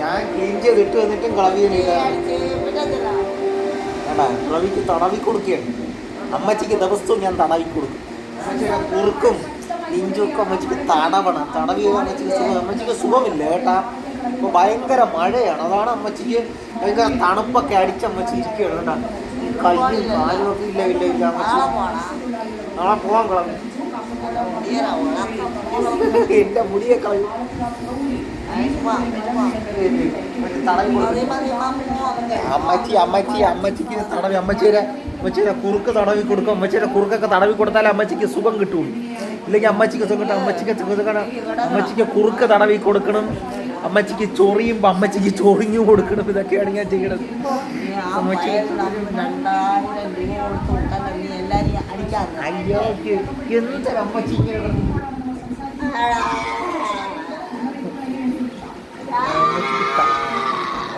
ഞാൻ ക്ലീൻ ചെയ്ത് ഇട്ട് വന്നിട്ടും കളവി വേണ്ട കളവിക്ക് തടവി കൊടുക്കുകയാണ്. അമ്മച്ചിക്ക് ദിവസവും ഞാൻ തടവി കൊടുക്കും. കുറുക്കും നെഞ്ചൊക്കെ അമ്മച്ചിക്ക് തടവണം. തടവി അമ്മച്ചിക്ക് സുഖം. അമ്മച്ചിക്ക് സുഖമില്ല കേട്ടാ. ഇപ്പൊ ഭയങ്കര മഴയാണ്. അതാണ് അമ്മച്ചിക്ക് ഭയങ്കര തണുപ്പൊക്കെ അടിച്ച് അമ്മച്ചി ഇരിക്കുകയാണ് കേട്ടാ. ഈ കയ്യും കാലും ഒക്കെ ഇല്ല ഇല്ല ഇല്ല അമ്മച്ചി. നാളെ പോവാൻ കളഞ്ഞു. എന്റെ മുടിയെ കളയും അമ്മച്ചി അമ്മച്ചി അമ്മച്ചിക്ക് തടവി അമ്മച്ചിയുടെ അമ്മച്ചിയുടെ കുറുക്ക് തടവി കൊടുക്കും. അമ്മച്ചിയുടെ കുറുക്കൊക്കെ തടവി കൊടുത്താലേ അമ്മച്ചിക്ക് സുഖം കിട്ടുള്ളൂ ഇല്ലെങ്കിൽ അമ്മച്ചിക്ക് സുഖം കിട്ടും അമ്മച്ചിക്ക് അമ്മച്ചിക്ക് കുറുക്ക് തടവി കൊടുക്കണം. അമ്മച്ചിക്ക് ചൊറിയുമ്പോൾ അമ്മച്ചിക്ക് ചൊറിഞ്ഞു കൊടുക്കണം. ഇതൊക്കെയാണ് ഞാൻ ചെയ്യണത്. അമ്മച്ചി അയ്യോ എന്തൊരു അമ്മച്ചി ഇങ്ങനെ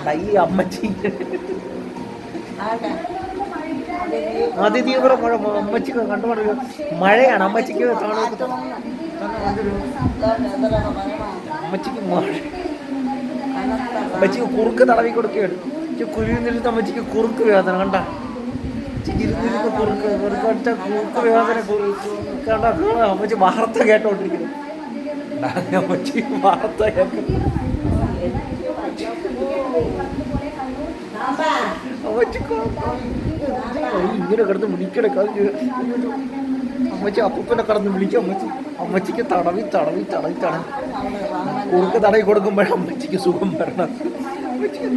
ഈ അമ്മച്ചി. അതിതീവ്ര മഴ അമ്മച്ചിക്ക് കണ്ടുപിടിക്കുക മഴയാണ്. അമ്മച്ചിക്ക്? അമ്മച്ചിക്ക് മഴ. അമ്മച്ചിക്ക് കുറുക്ക് തടവി കൊടുക്കുകയാണ്. കുരുന്നിരുന്ന് അമ്മച്ചിക്ക് കുറുക്ക് വേദന കണ്ട? ഇരുന്നിരുന്ന് കുറുക്ക് കുറുക്ക് അടിച്ച കുറുക്ക് വേദന കുറുക്ക് കണ്ട അമ്മച്ചി വാർത്ത കേട്ടോണ്ടിരിക്കുന്നു. അമ്മച്ചി വാർത്ത. അമ്മച്ചി ഇങ്ങനെ കിടന്ന് വിളിക്കണ അമ്മച്ചി അപ്പൂപ്പനെ കടന്ന് വിളിക്കും അമ്മച്ചി. അമ്മച്ചിക്ക് തടവി തടവി തടവി തടവി. കൊടുക്ക തടവി കൊടുക്കുമ്പോഴേ അമ്മച്ചിക്ക് സുഖം വരണം അമ്മച്ചിക്ക്